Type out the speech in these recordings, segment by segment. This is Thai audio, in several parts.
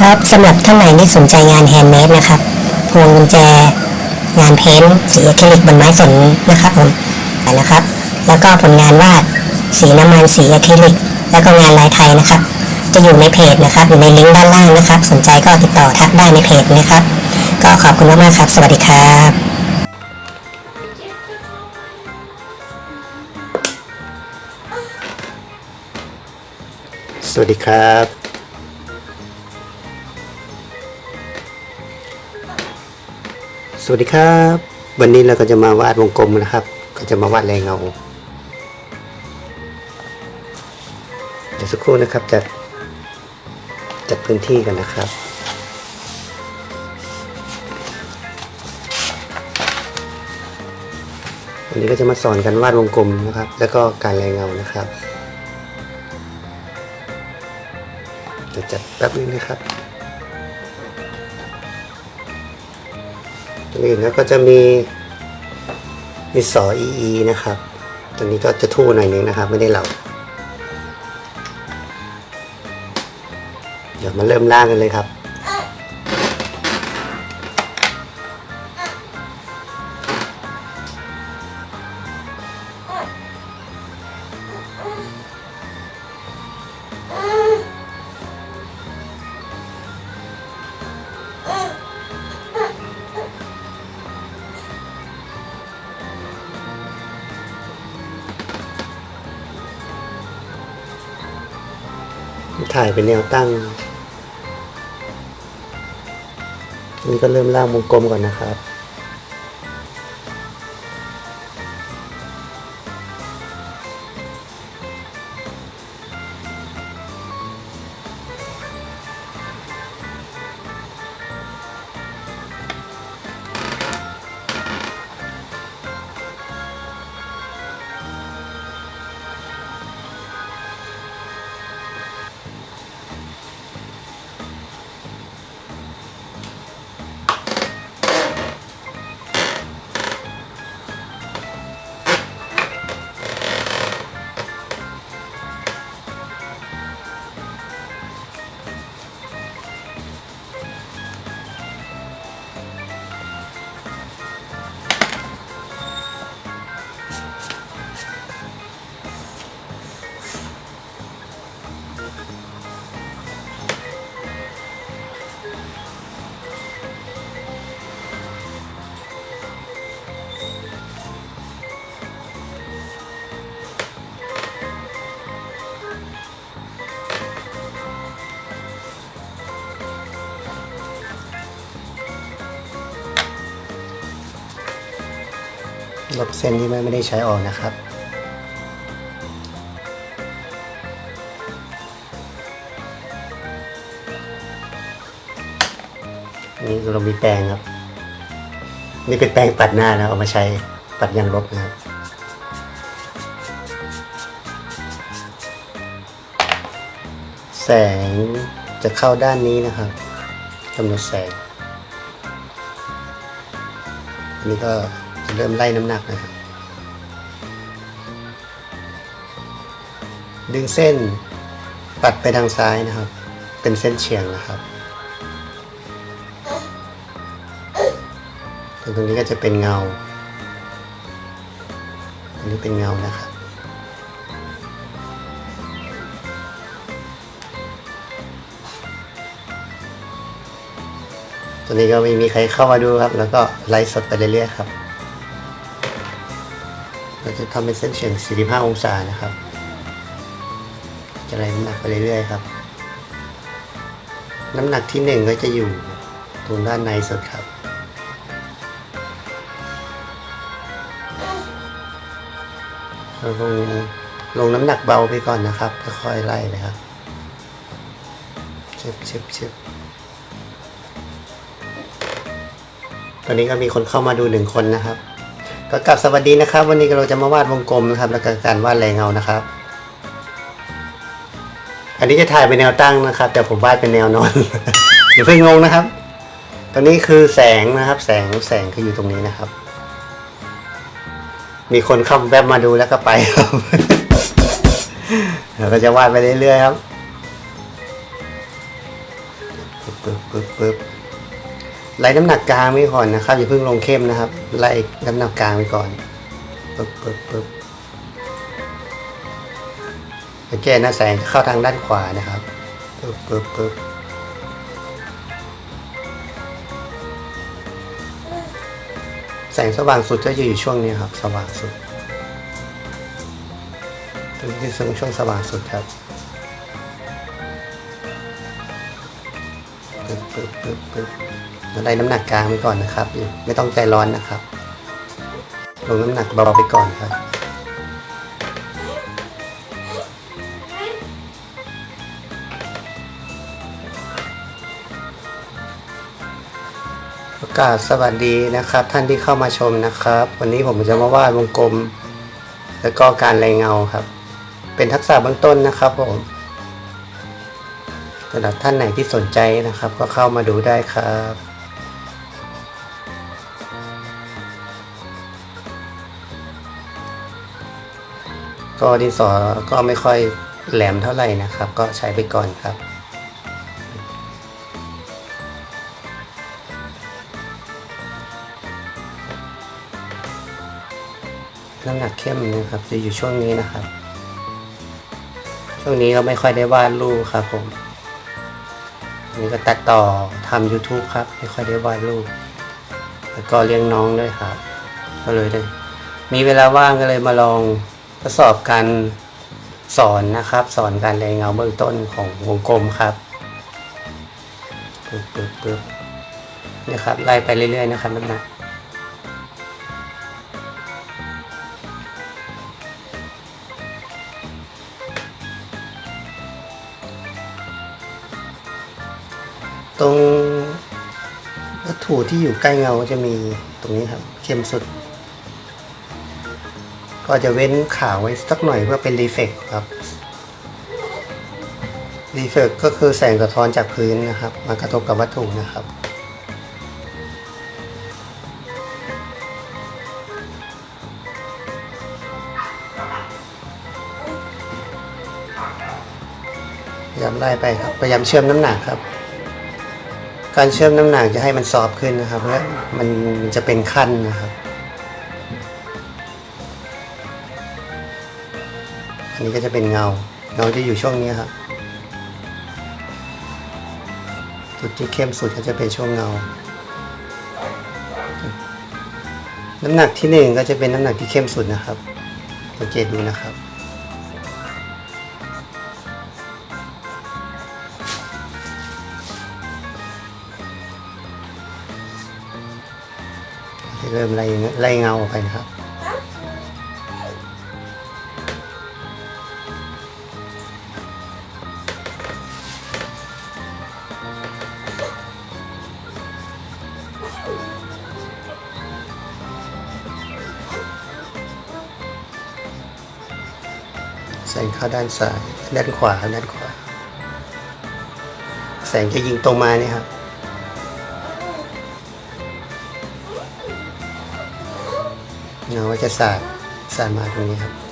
ครับสำหรับท่านไหนที่สนใจงานแฮนด์เมดนะครับพวงกุญแจ งานเพ้นสีอะคริลิกบนไม้สนนะครับผมนะครับ แล้วก็ผลงานวาดสีน้ำมันสีอะคริลิก แล้วก็งานลายไทยนะครับ จะอยู่ในเพจนะครับอยู่ในลิงก์ด้านล่างนะครับ สนใจก็ติดต่อทักได้ในเพจนะครับ ก็ขอบคุณมากๆครับ สวัสดีครับสวัสดีครับ สวัสดีครับ วันนี้เราก็จะมาวาดวงกลมนะครับ ก็จะมาวาดแรงเงาเดี๋ยวสักครู่นะครับจัดจัดพื้นที่กันนะครับ วันนี้ก็จะมาสอนกันวาดวงกลมนะครับ แล้วก็การแรงเงานะครับเดี๋ยวจัดแป๊บนึงนะครับ อื่นแล้วก็จะมีมีสออีอีนะครับ ตัวนี้ก็จะทู่หน่อยนึงนะครับ ไม่ได้เหลาเดี๋ยวมาเริ่มล่างกันเลยครับ ถ่ายเป็นแนวตั้งนี่ก็เริ่มล่างวงกลมก่อนนะครับ ลบเส้นที่ไม่ได้ใช้ออกนะครับนนี้เรามีแปรงครับ นี่เป็นแปรงปัดหน้านะเอามาใช้ปัดยางลบนะครับแสงจะเข้าด้านนี้นะครับกำหนดแสง อันนี้ก็ เริ่มไล่น้ำหนักนะครับดึงเส้นปัดไปทางซ้ายนะครับ เป็นเส้นเฉียงนะครับตรงนี้ก็จะเป็นเงาอันนี้เป็นเงานะครับตอนนี้ก็ไม่มีใครเข้ามาดูครับ แล้วก็ไลฟ์สดไปเรื่อยๆครับ เราจะทำเป็นเส้นเฉียง 45 องศานะครับ จะไล่น้ำหนักไปเรื่อยๆครับ น้ำหนักที่หนึ่งก็จะอยู่ตรงด้านในสุดครับลงลงน้ำหนักเบาไปก่อนนะครับค่อยๆไล่เลยครับชึบชึบชึบตอนนี้ก็มีคนเข้ามาดูหนึ่งคนนะครับ ก็กลับสวัสดีนะครับ วันนี้เราจะมาวาดวงกลมนะครับ แล้วก็การวาดแรงเงานะครับ อันนี้จะถ่ายเป็นแนวตั้งนะครับ แต่ผมวาดเป็นแนวนอนอย่าเพิ่งงงนะครับตอนนี้คือแสงนะครับ แสงแสงคืออยู่ตรงนี้นะครับ มีคนเข้าแวบมาดูแล้วก็ไปครับเราก็จะวาดไปเรื่อยๆครับปึ๊บปึ๊บปึ๊บ ไล่น้ำหนักกลางไว้ก่อนนะครับ อย่าเพิ่งลงเข้มนะครับ ไล่น้ำหนักกลางไว้ก่อนปึ๊บปึ๊บปึ๊บสังเกตนะแสงเข้าทางด้านขวานะครับปึ๊บปึ๊บปึ๊บแสงสว่างสุดก็จะอยู่ช่วงนี้ครับ สว่างสุดตรงนี้คือช่วงสว่างสุดครับปึ๊บปึ๊บปึ๊บปึ๊บ ได้น้ำหนักกลางไปก่อนนะครับ ไม่ต้องใจร้อนนะครับ ลงน้ำหนักเบาๆไปก่อนครับ ประกาศสวัสดีนะครับ ท่านที่เข้ามาชมนะครับ วันนี้ผมจะมาวาดวงกลม แล้วก็การลายเงาครับ เป็นทักษะเบื้องต้นนะครับผมสำหรับท่านไหนที่สนใจนะครับ ก็เข้ามาดูได้ครับ ก็ดินสอก็ไม่ค่อยแหลมเท่าไหร่นะครับ ก็ใช้ไปก่อนครับ น้ำหนักเข้มนะครับจะอยู่ช่วงนี้นะครับ ช่วงนี้ก็ไม่ค่อยได้วาดรูปครับผมนนี้ก็ตัดต่อทำ YouTube ครับ ไม่ค่อยได้วาดรูปแล้วก็เลี้ยงน้องด้วยครับ ก็เลยได้มีเวลาว่างก็เลยมาลอง ทดสอบการสอนนะครับ สอนการแรงเงาเบื้องต้นของวงกลมครับปึ๊บปึ๊บปึ๊บนี่ครับไล่ไปเรื่อยๆนะครับน้ำหนักตรงวัตถุที่อยู่ใกล้เงาจะมีตรงนี้ครับ เข้มสุด ก็จะเว้นขาวไว้สักหน่อยเพื่อเป็นรีเฟกครับรีเฟกก็คือแสงสะท้อนจากพื้นนะครับ มากระทบกับวัตถุนะครับพยายามไล่ไปครับพยายามเชื่อมน้ำหนักครับ การเชื่อมน้ำหนักจะให้มันซอฟขึ้นนะครับ เพราะมันจะเป็นขั้นนะครับ อันนี้ก็จะเป็นเงา เงาจะอยู่ช่วงนี้ครับ จุดที่เข้มสุดก็จะเป็นช่วงเงา น้ำหนักที่หนึ่งก็จะเป็นน้ำหนักที่เข้มสุดนะครับ สังเกตดูนะครับจะเริ่มไล่ไล่เงาออกไปนะครับ เข้าด้านซ้าย ด้านขวาด้านขวา แสงจะยิงตรงมาเนี่ยครับ เงาก็จะสาดสาดมาตรงนี้ครับ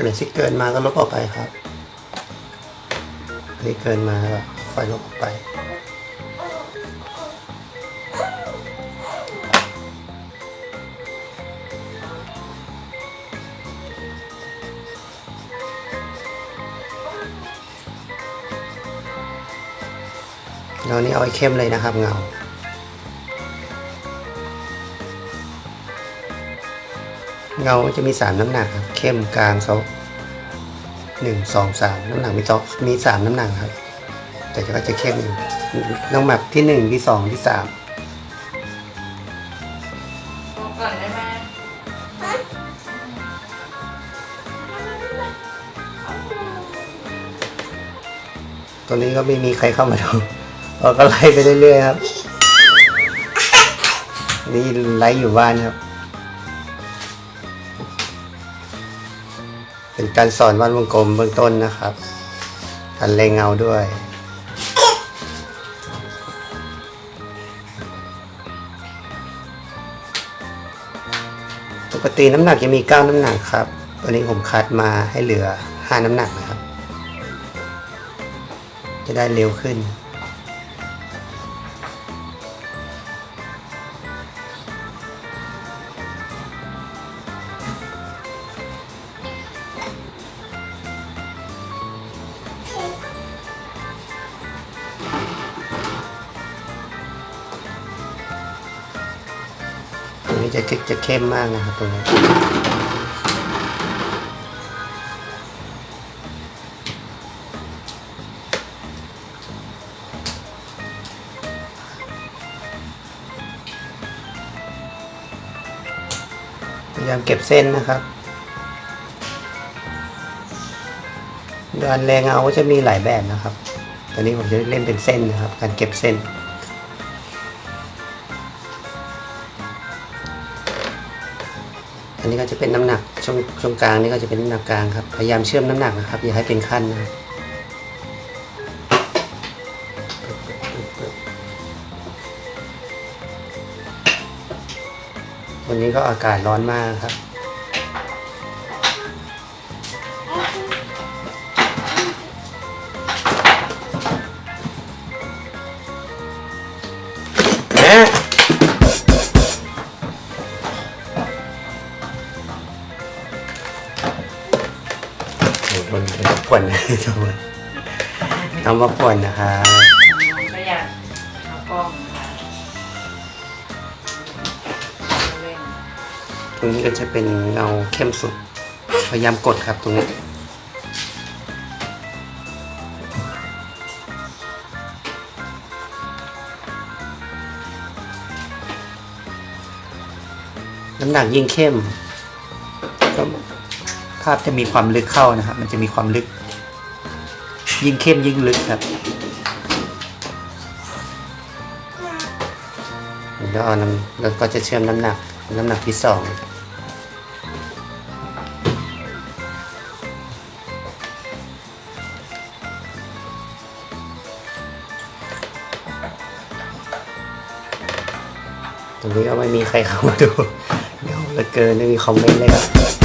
อันไหนที่เกินมาก็ลบออกไปครับอันนี้เกินมาก็ค่อยลบออกไปเงานี้เอาให้เข้มเลยนะครับเงา เงาจะมีสามน้ำหนักครับเข้มกลางซอกหนึ่งสองสามน้ำหนักมีซอกมีสามน้ำหนักครับ แต่ก็จะเข้มอยู่น้ำหนักที่หนึ่งที่สองที่สามบอกก่อนได้ไหมตตัวนี้ก็ไม่มีใครเข้ามาดูเราก็ไล่ไปเรื่อยๆครับ นี่ไล่อยู่บ้านครับ เป็นการสอนวาดวงกลมเบื้องต้นนะครับการเลงเงาด้วยปกติน้ำหนักจะมี 9 น้ำหนักครับ ตัวนี้ผมคัดมาให้เหลือ 5 น้ำหนักนะครับ จะได้เร็วขึ้น เข้มมากนะครับตัวนี้พยายามเก็บเส้นนะครับการแรงเงาก็จะมีหลายแบบนะครับ ตอนนี้ผมจะเล่นเป็นเส้นนะครับ การเก็บเส้น นี้ก็จะเป็นน้ำหนักช่วงช่วงกลางนี่ก็จะเป็นน้ำหนักกลางครับ พยายามเชื่อมน้ำหนักนะครับ อย่าให้เป็นขั้นนะครับวันนี้ก็อากาศร้อนมากครับ มันเป็นป่วนนะทุกคนน้ำมาป่วนนะครับไม่อยากเอากล้องนะคะเล่นตรงนี้ก็จะเป็นเงาเข้มสุด พยายามกดครับตรงนี้ น้ำหนักยิ่งเข้ม ภาพจะมีความลึกเข้านะครับ มันจะมีความลึก ยิ่งเข้มยิ่งลึกครับแล้วเอาน้ำแล้วก็จะเชื่อมน้ำหนักน้ำหนักที่สองตรงนี้ก็ไม่มีใครเข้ามาดูเดี๋ยวเหลือเกินไม่มีคอมเมนต์เลยครับ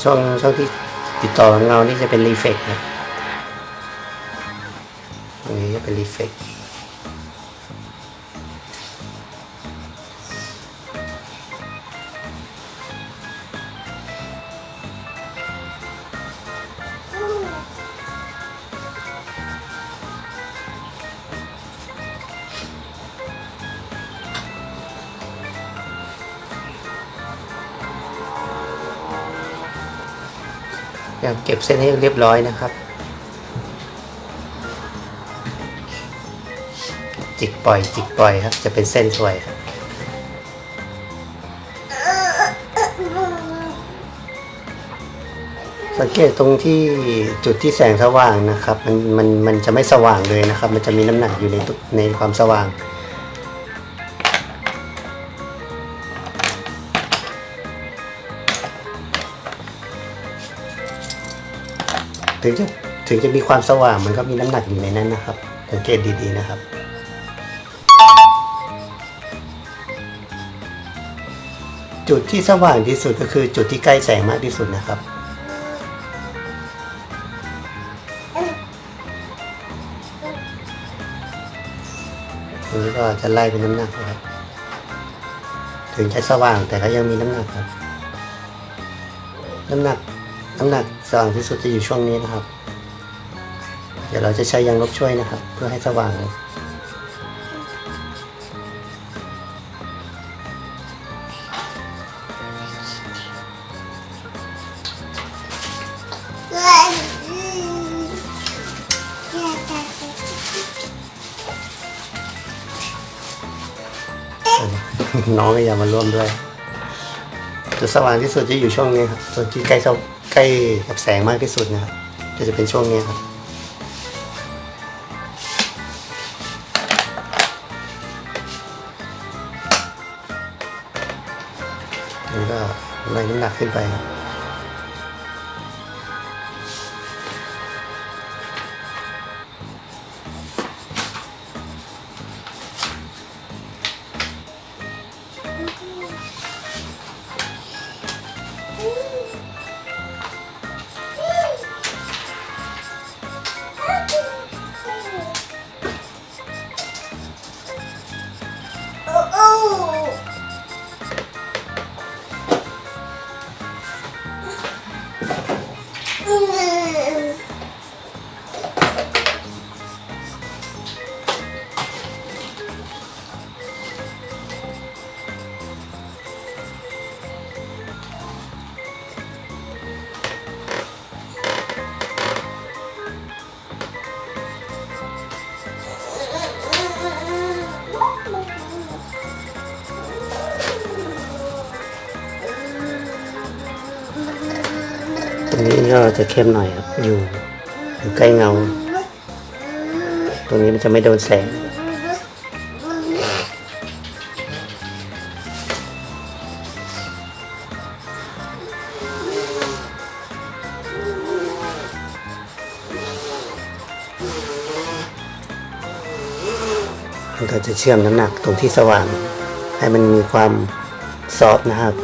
เช่องช่องที่ติดต่อของเงานี่จะเป็นรีเฟกนะตรงนี้จะเป็นรีเฟก พยายามเก็บเส้นให้เรียบร้อยนะครับ จิกปล่อยจิกปล่อยครับ จะเป็นเส้นสวยครับสังเกตตรงที่จุดที่แสงสว่างนะครับ มันมันมันจะไม่สว่างเลยนะครับ มันจะมีน้ำหนักอยู่ในในความสว่าง ถึงจะถึงจะมีความสว่างมันก็มีน้ำหนักอยู่ในนั้นนะครับ สังเกตดีๆนะครับจุดที่สว่างที่สุดก็คือจุดที่ใกล้แสงมากที่สุดนะครับอันนี้ก็จะไล่เป็นน้ำหนักนะครับ ถึงจะสว่างแต่ก็ยังมีน้ำหนักครับ น้ำหนัก น้ำหนักสว่างที่สุดจะอยู่ช่วงนี้นะครับ เดี๋ยวเราจะใช้ยางลบช่วยนะครับ เพื่อให้สว่างน้องก็อย่ามาร่วมด้วยจุดสว่างที่สุดจะอยู่ช่วงนี้ครับส่วนที่ใกล้เสา ใกล้กับแสงมากที่สุดนะครับก็จะเป็นช่วงนี้ครับแล้วก็ไล่น้ำหนักขึ้นไปครับ ก็จะเข้มหน่อยครับ อยู่อยู่ใกล้เงา ตรงนี้มันจะไม่โดนแสงมันก็จะเชื่อมน้ำหนักตรงที่สว่าง ให้มันมีความซอฟนะครับ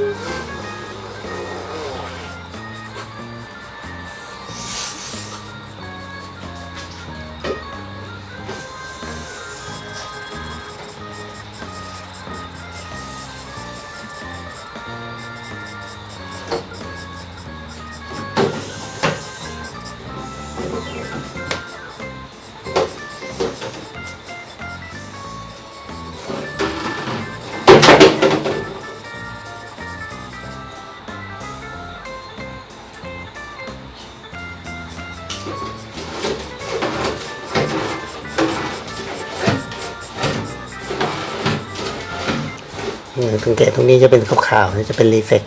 สังเกตตรงนี้จะเป็นขาวๆนี่จะเป็นรีเฟก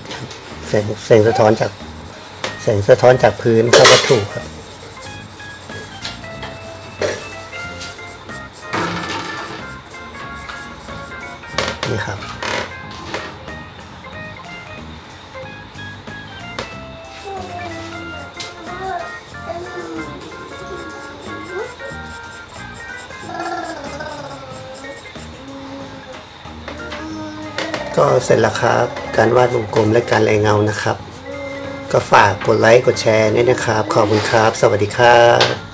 แสงแสงสะท้อนจากแสงสะท้อนจากพื้นเข้าวัตถุครับ ก็เสร็จแล้วครับ การวาดวงกลมและการแรงเงานะครับ ก็ฝากกดไลค์กดแชร์ด้วยนะครับ ขอบคุณครับ สวัสดีครับ